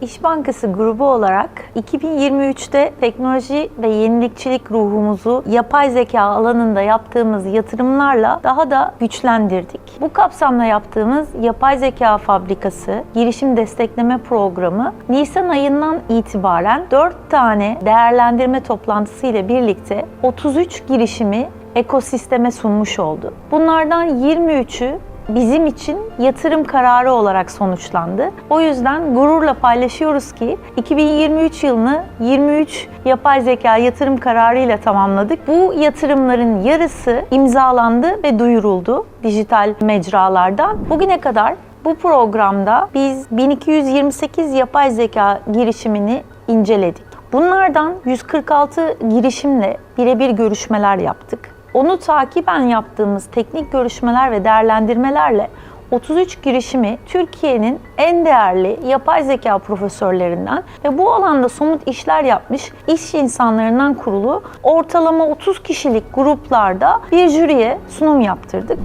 İş Bankası grubu olarak 2023'te teknoloji ve yenilikçilik ruhumuzu yapay zeka alanında yaptığımız yatırımlarla daha da güçlendirdik. Bu kapsamda yaptığımız yapay zeka fabrikası girişim destekleme programı Nisan ayından itibaren 4 tane değerlendirme toplantısı ile birlikte 33 girişimi ekosisteme sunmuş oldu. Bunlardan 23'ü bizim için yatırım kararı olarak sonuçlandı. O yüzden gururla paylaşıyoruz ki 2023 yılını 23 yapay zeka yatırım kararıyla tamamladık. Bu yatırımların yarısı imzalandı ve duyuruldu dijital mecralardan. Bugüne kadar bu programda biz 1228 yapay zeka girişimini inceledik. Bunlardan 146 girişimle birebir görüşmeler yaptık. Onu takiben yaptığımız teknik görüşmeler ve değerlendirmelerle 33 girişimi Türkiye'nin en değerli yapay zeka profesörlerinden ve bu alanda somut işler yapmış iş insanlarından kurulu ortalama 30 kişilik gruplarda bir jüriye sunum yaptırdık.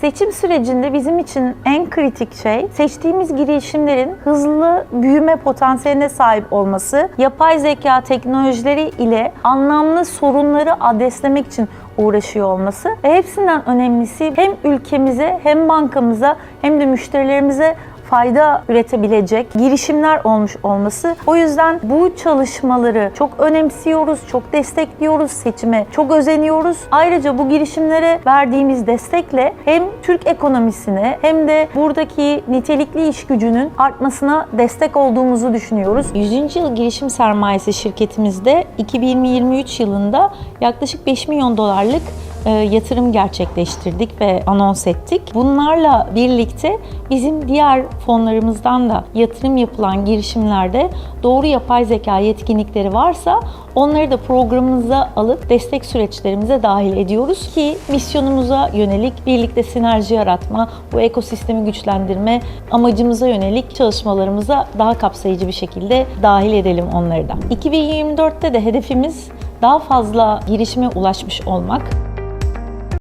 Seçim sürecinde bizim için en kritik şey seçtiğimiz girişimlerin hızlı büyüme potansiyeline sahip olması, yapay zeka teknolojileri ile anlamlı sorunları adreslemek için uğraşıyor olması ve hepsinden önemlisi hem ülkemize hem bankamıza hem de müşterilerimize fayda üretebilecek girişimler olmuş olması. O yüzden bu çalışmaları çok önemsiyoruz, çok destekliyoruz, seçime çok özeniyoruz. Ayrıca bu girişimlere verdiğimiz destekle hem Türk ekonomisine hem de buradaki nitelikli iş gücünün artmasına destek olduğumuzu düşünüyoruz. 100. yıl girişim sermayesi şirketimizde 2023 yılında yaklaşık 5 milyon dolarlık e, yatırım gerçekleştirdik ve anons ettik. Bunlarla birlikte bizim diğer fonlarımızdan da yatırım yapılan girişimlerde doğru yapay zeka yetkinlikleri varsa onları da programımıza alıp destek süreçlerimize dahil ediyoruz ki misyonumuza yönelik birlikte sinerji yaratma, bu ekosistemi güçlendirme amacımıza yönelik çalışmalarımıza daha kapsayıcı bir şekilde dahil edelim onları da. 2024'te de hedefimiz daha fazla girişime ulaşmış olmak.